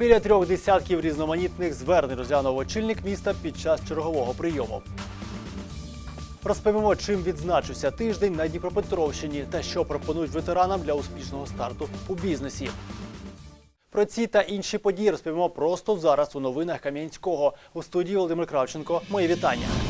Біля трьох десятків різноманітних звернень розглянув очільник міста під час чергового прийому. Розповімо, чим відзначився тиждень на Дніпропетровщині та що пропонують ветеранам для успішного старту у бізнесі. Про ці та інші події розповімо просто зараз у новинах Кам'янського. У студії Володимир Кравченко. Мої вітання. –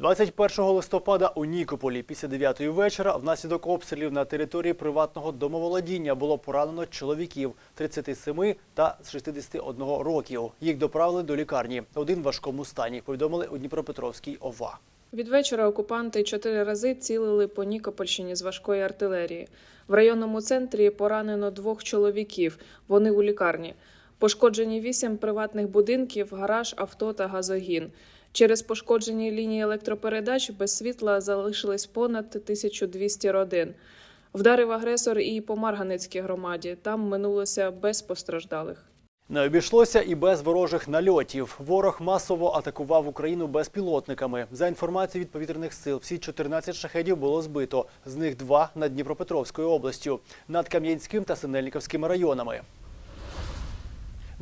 21 листопада у Нікополі після 9 вечора внаслідок обстрілів на території приватного домоволодіння було поранено чоловіків 37 та 61 років. Їх доправили до лікарні. Один в важкому стані. Повідомили у Дніпропетровській ОВА. Від вечора окупанти чотири рази цілили по Нікопольщині з важкої артилерії. В районному центрі поранено двох чоловіків. Вони у лікарні. Пошкоджені вісім приватних будинків, гараж, авто та газогін. Через пошкоджені лінії електропередач без світла залишились понад 1200 родин. Вдарив агресор і по Марганецькій громаді. Там минулося без постраждалих. Не обійшлося і без ворожих нальотів. Ворог масово атакував Україну безпілотниками. За інформацією від повітряних сил, всі 14 шахедів було збито. З них два над Дніпропетровською областю, над Кам'янським та Синельниковськими районами.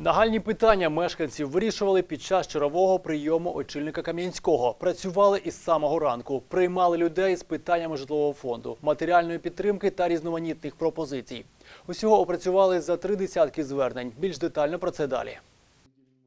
Нагальні питання мешканців вирішували під час чергового прийому очільника Кам'янського. Працювали із самого ранку, приймали людей з питаннями житлового фонду, матеріальної підтримки та різноманітних пропозицій. Усього опрацювали за три десятки звернень. Більш детально про це далі.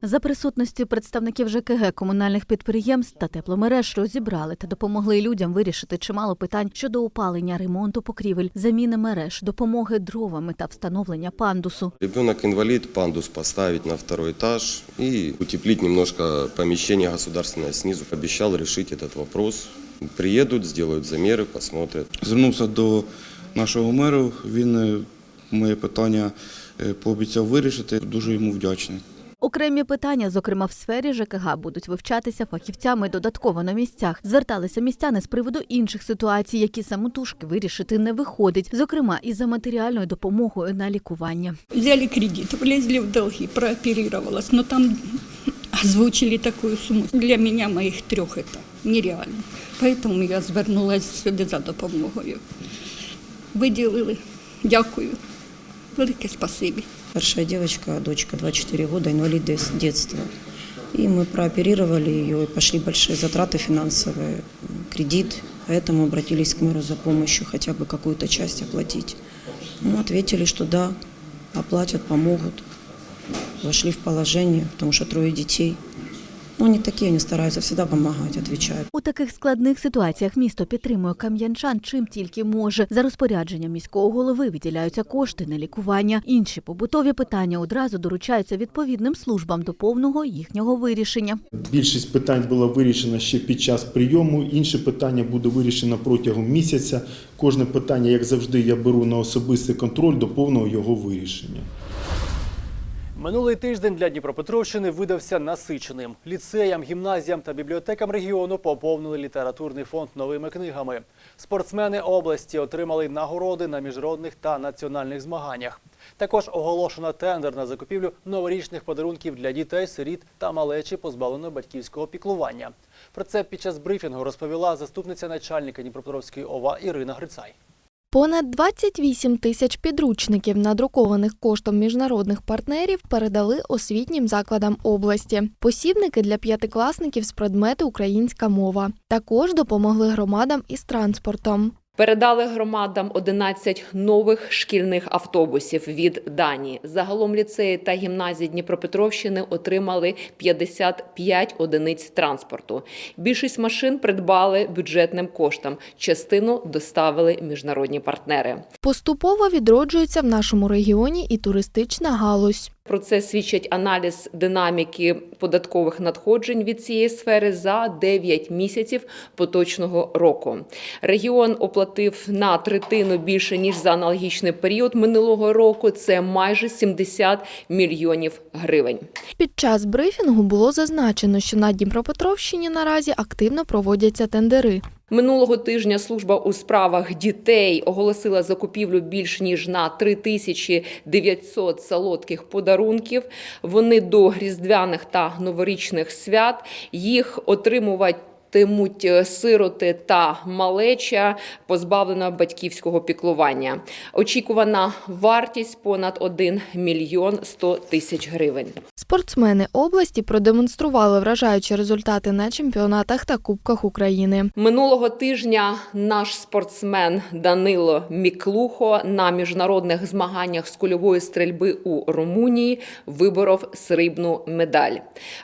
За присутності представників ЖКГ комунальних підприємств та тепломереж розібрали та допомогли людям вирішити чимало питань щодо опалення, ремонту покрівель, заміни мереж, допомоги дровами та встановлення пандусу. Ребенок инвалид, пандус поставить на второй этаж и утеплить немножко помещение государственное снизу. Обещал решить этот вопрос. Приедут, сделают замеры, посмотрят. Звернувся до нашого меру. Він е, моє питання е, пообіцяв вирішити. Дуже йому вдячний. Окремі питання, зокрема в сфері ЖКГ, будуть вивчатися фахівцями додатково на місцях. Зверталися містяни з приводу інших ситуацій, які самотужки вирішити не виходить, зокрема і за матеріальною допомогою на лікування. Взяли кредит, влезли в долги, прооперировалась, но там озвучили такую сумму. Для меня моих трех это нереально. Поэтому я звернулася сюди за допомогою. Виділили. Дякую. Велике спасибі. Большая девочка, дочка 24 года, инвалид дес- детства. И мы прооперировали ее, и пошли большие затраты финансовые, м, кредит. Поэтому обратились к мэру за помощью хотя бы какую-то часть оплатить. Ну, ответили, что да, оплатят, помогут. Вошли в положение, потому что трое детей. Ну, они такие, они стараются всегда помогать, отвечают. У таких складних ситуаціях місто підтримує кам'янчан чим тільки може. За розпорядженням міського голови виділяються кошти на лікування. Інші побутові питання одразу доручаються відповідним службам до повного їхнього вирішення. Більшість питань була вирішена ще під час прийому. Інше питання буде вирішено протягом місяця. Кожне питання, як завжди, я беру на особистий контроль до повного його вирішення. Минулий тиждень для Дніпропетровщини видався насиченим. Ліцеям, гімназіям та бібліотекам регіону поповнили літературний фонд новими книгами. Спортсмени області отримали нагороди на міжнародних та національних змаганнях. Також оголошено тендер на закупівлю новорічних подарунків для дітей, сиріт та малечі, позбавленої батьківського піклування. Про це під час брифінгу розповіла заступниця начальника Дніпропетровської ОВА Ірина Грицай. Понад 28 тисяч підручників, надрукованих коштом міжнародних партнерів, передали освітнім закладам області. Посібники для п'ятикласників з предмету українська мова. Також допомогли громадам із транспортом. Передали громадам 11 нових шкільних автобусів від Данії. Загалом ліцеї та гімназії Дніпропетровщини отримали 55 одиниць транспорту. Більшість машин придбали бюджетним коштом. Частину доставили міжнародні партнери. Поступово відроджується в нашому регіоні і туристична галузь. Про це свідчить аналіз динаміки податкових надходжень від цієї сфери за 9 місяців поточного року. Регіон оплатив на третину більше ніж за аналогічний період минулого року. Це майже 70 мільйонів гривень. Під час брифінгу було зазначено, що на Дніпропетровщині наразі активно проводяться тендери. Минулого тижня служба у справах дітей оголосила закупівлю більш ніж на 3900 солодких подарунків. Вони до різдвяних та новорічних свят їх отримувати. Страждатимуть е, сироти та малеча, позбавлена батьківського піклування. Очікувана вартість понад 1 мільйон 100 тисяч гривень. Спортсмени області продемонстрували вражаючі результати на чемпіонатах та кубках України. Минулого тижня наш спортсмен Данило Міклухо на міжнародних змаганнях з кульової стрільби у Румунії виборов срібну медаль.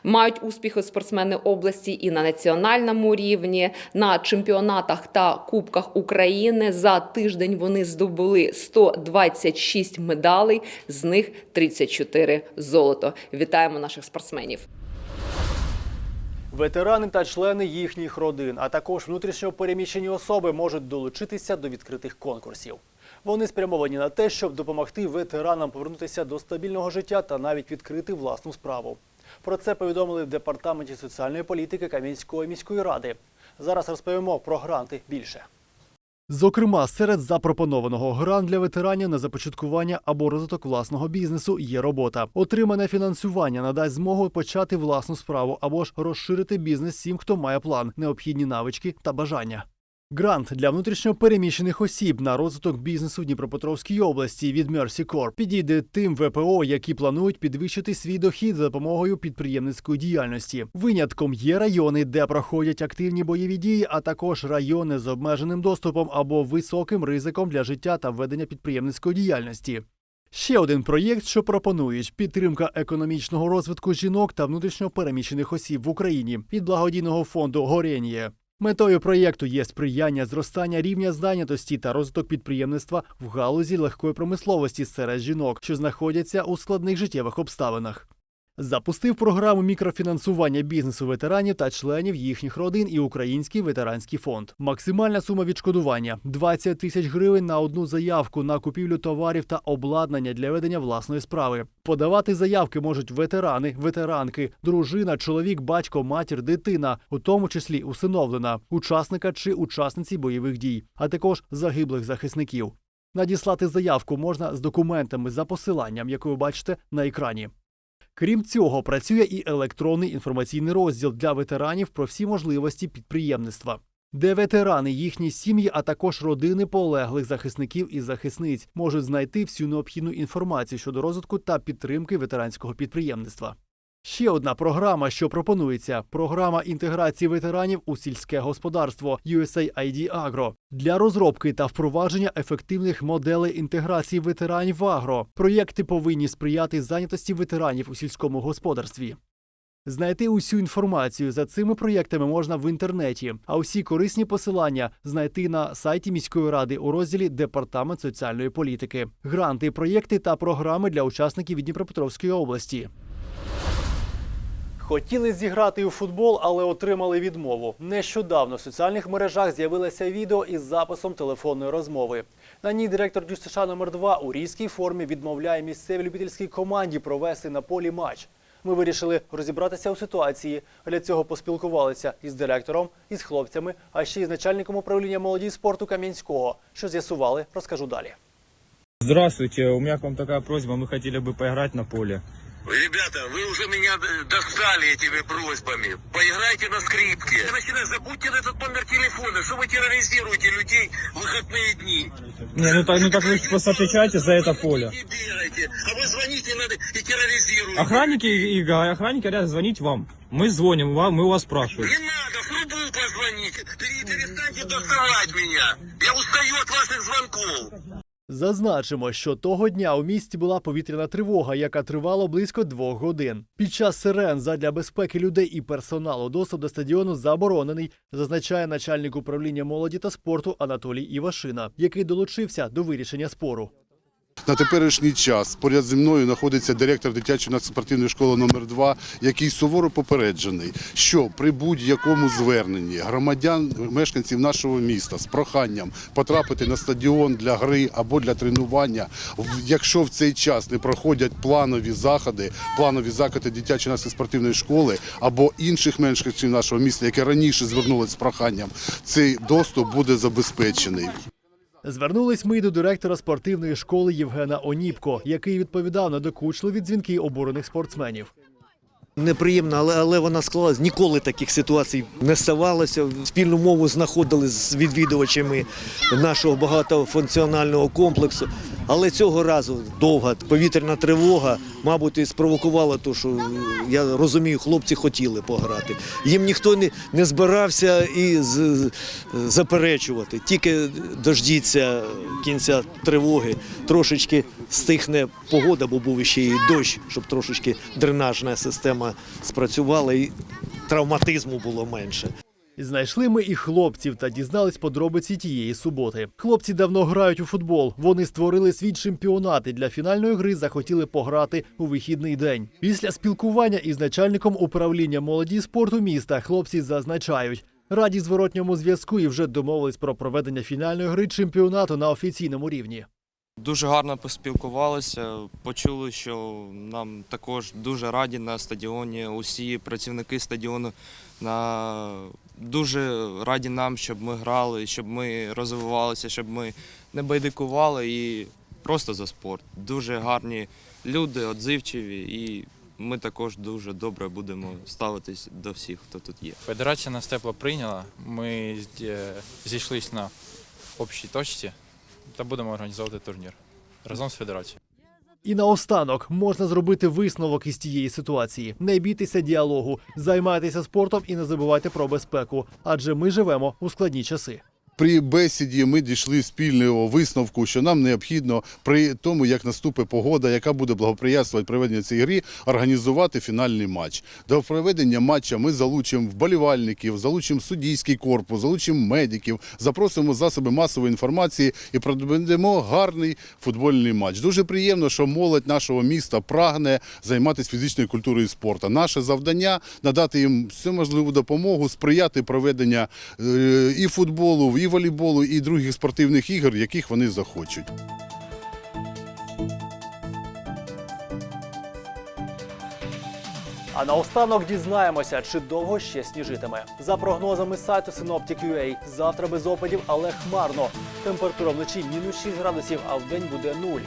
Мають успіхи спортсмени області і на національному рівні. На чемпіонатах та кубках України за тиждень вони здобули 126 медалей, з них 34 золото. Вітаємо наших спортсменів. Ветерани та члени їхніх родин, а також внутрішньо переміщені особи можуть долучитися до відкритих конкурсів. Вони спрямовані на те, щоб допомогти ветеранам повернутися до стабільного життя та навіть відкрити власну справу. Про це повідомили в департаменті соціальної політики Кам'янської міської ради. Зараз розповімо про гранти більше. Зокрема, серед запропонованого грант для ветеранів на започаткування або розвиток власного бізнесу є робота. Отримане фінансування надасть змогу почати власну справу або ж розширити бізнес всім, хто має план, необхідні навички та бажання. Грант для внутрішньо переміщених осіб на розвиток бізнесу в Дніпропетровській області від Mercy Corp підійде тим ВПО, які планують підвищити свій дохід за допомогою підприємницької діяльності. Винятком є райони, де проходять активні бойові дії, а також райони з обмеженим доступом або високим ризиком для життя та ведення підприємницької діяльності. Ще один проєкт, що пропонують підтримка економічного розвитку жінок та внутрішньо переміщених осіб в Україні від благодійного фонду Горенія. Метою проєкту є сприяння зростання рівня зайнятості та розвиток підприємництва в галузі легкої промисловості серед жінок, що знаходяться у складних життєвих обставинах. Запустив програму мікрофінансування бізнесу ветеранів та членів їхніх родин і Український ветеранський фонд. Максимальна сума відшкодування 20 тисяч гривень на одну заявку на купівлю товарів та обладнання для ведення власної справи. Подавати заявки можуть ветерани, ветеранки, дружина, чоловік, батько, матір, дитина, у тому числі усиновлена, учасника чи учасниці бойових дій, а також загиблих захисників. Надіслати заявку можна з документами за посиланням, яке ви бачите на екрані. Крім цього, працює і електронний інформаційний розділ для ветеранів про всі можливості підприємництва, де ветерани, їхні сім'ї, а також родини полеглих захисників і захисниць можуть знайти всю необхідну інформацію щодо розвитку та підтримки ветеранського підприємництва. Ще одна програма, що пропонується програма інтеграції ветеранів у сільське господарство USAID Agro для розробки та впровадження ефективних моделей інтеграції ветеранів в агро. Проєкти повинні сприяти зайнятості ветеранів у сільському господарстві. Знайти усю інформацію за цими проєктами можна в інтернеті, а усі корисні посилання знайти на сайті міської ради у розділі Департамент соціальної політики, гранти, проєкти та програми для учасників від Дніпропетровської області. Хотіли зіграти у футбол, але отримали відмову. Нещодавно в соціальних мережах з'явилося відео із записом телефонної розмови. На ній директор ДЮСШ номер 2 у різкій формі відмовляє місцевій любительській команді провести на полі матч. Ми вирішили розібратися у ситуації. Для цього поспілкувалися із директором, із хлопцями, а ще й з начальником управління молоді спорту Кам'янського. Що з'ясували, розкажу далі. Здравствуйте, у меня такая просьба, мы хотели бы поиграть на поле. Ребята, вы уже меня достали этими просьбами. Поиграйте на скрипке. Начинай, забудьте этот номер телефона. Что вы терроризируете людей в выходные дни? Не, ну так, ну так вы просто отвечаете за это поле. Бегайте. А вы звоните надо и терроризируете. Охранники и, и охранники говорят звонить вам. Мы звоним вам, мы у вас спрашиваем. Не надо, в трубу позвоните. Пере- Перестаньте доставать меня. Я устаю от ваших звонков. Зазначимо, що того дня у місті була повітряна тривога, яка тривала близько двох годин. Під час сирен задля безпеки людей і персоналу доступ до стадіону заборонений, зазначає начальник управління молоді та спорту Анатолій Івашина, який долучився до вирішення спору. На теперішній час поряд зі мною знаходиться директор дитячої спортивної школи номер 2 який суворо попереджений, що при будь-якому зверненні громадян, мешканців нашого міста з проханням потрапити на стадіон для гри або для тренування, якщо в цей час не проходять планові заходи, планові заходи дитячої спортивної школи або інших мешканців нашого міста, які раніше звернулись з проханням, цей доступ буде забезпечений. Звернулись ми й до директора спортивної школи Євгена Оніпко, який відповідав на докучливі дзвінки обурених спортсменів. Неприємно, але, але вона склалась. Ніколи таких ситуацій не ставалося. Спільну мову знаходили з відвідувачами нашого багатофункціонального комплексу. Але цього разу довга повітряна тривога, мабуть, і спровокувала те, що я розумію, хлопці хотіли пограти. Їм ніхто не, не збирався і з, заперечувати. Тільки дождіться кінця тривоги, трошечки стихне погода, бо був ще і дощ, щоб трошечки дренажна система спрацювала і травматизму було менше. Знайшли ми і хлопців та дізнались подробиці тієї суботи. Хлопці давно грають у футбол. Вони створили свій чемпіонат і для фінальної гри захотіли пограти у вихідний день. Після спілкування із начальником управління молоді спорту міста хлопці зазначають. Раді зворотньому зв'язку і вже домовились про проведення фінальної гри чемпіонату на офіційному рівні. Дуже гарно поспілкувалися, почули, що нам також дуже раді на стадіоні. Усі працівники стадіону на дуже раді нам, щоб ми грали, щоб ми розвивалися, щоб ми не байдикували і просто за спорт. Дуже гарні люди, отзивчиві, і ми також дуже добре будемо ставитись до всіх, хто тут є. Федерація нас тепло прийняла. Ми зійшлись на общій точці та будемо організовувати турнір разом з федерацією. І наостанок можна зробити висновок із тієї ситуації. Не бійтеся діалогу, займайтеся спортом і не забувайте про безпеку, адже ми живемо у складні часи. При бесіді ми дійшли спільного висновку, що нам необхідно при тому, як наступить погода, яка буде благоприятствувати проведення цієї гри, організувати фінальний матч. До проведення матча ми залучимо вболівальників, залучимо суддійський корпус, залучимо медиків, запросимо засоби масової інформації і проведемо гарний футбольний матч. Дуже приємно, що молодь нашого міста прагне займатися фізичною культурою і спортом. Наше завдання надати їм всю можливу допомогу, сприяти проведення е, і футболу, і волейболу, і других спортивних ігор, яких вони захочуть. А наостанок дізнаємося, чи довго ще сніжитиме. За прогнозами сайту Synoptic.ua, завтра без опадів, але хмарно. Температура вночі мінус 6 градусів, а вдень буде 0.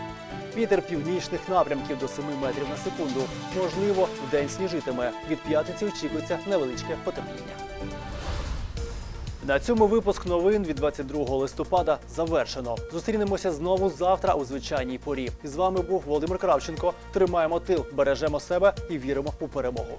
Вітер північних напрямків до 7 метрів на секунду. Можливо, вдень сніжитиме. Від п'ятниці очікується невеличке потепління. На цьому випуск новин від 22 листопада завершено. Зустрінемося знову завтра у звичайній порі. І з вами був Володимир Кравченко. Тримаємо тил, бережемо себе і віримо у перемогу.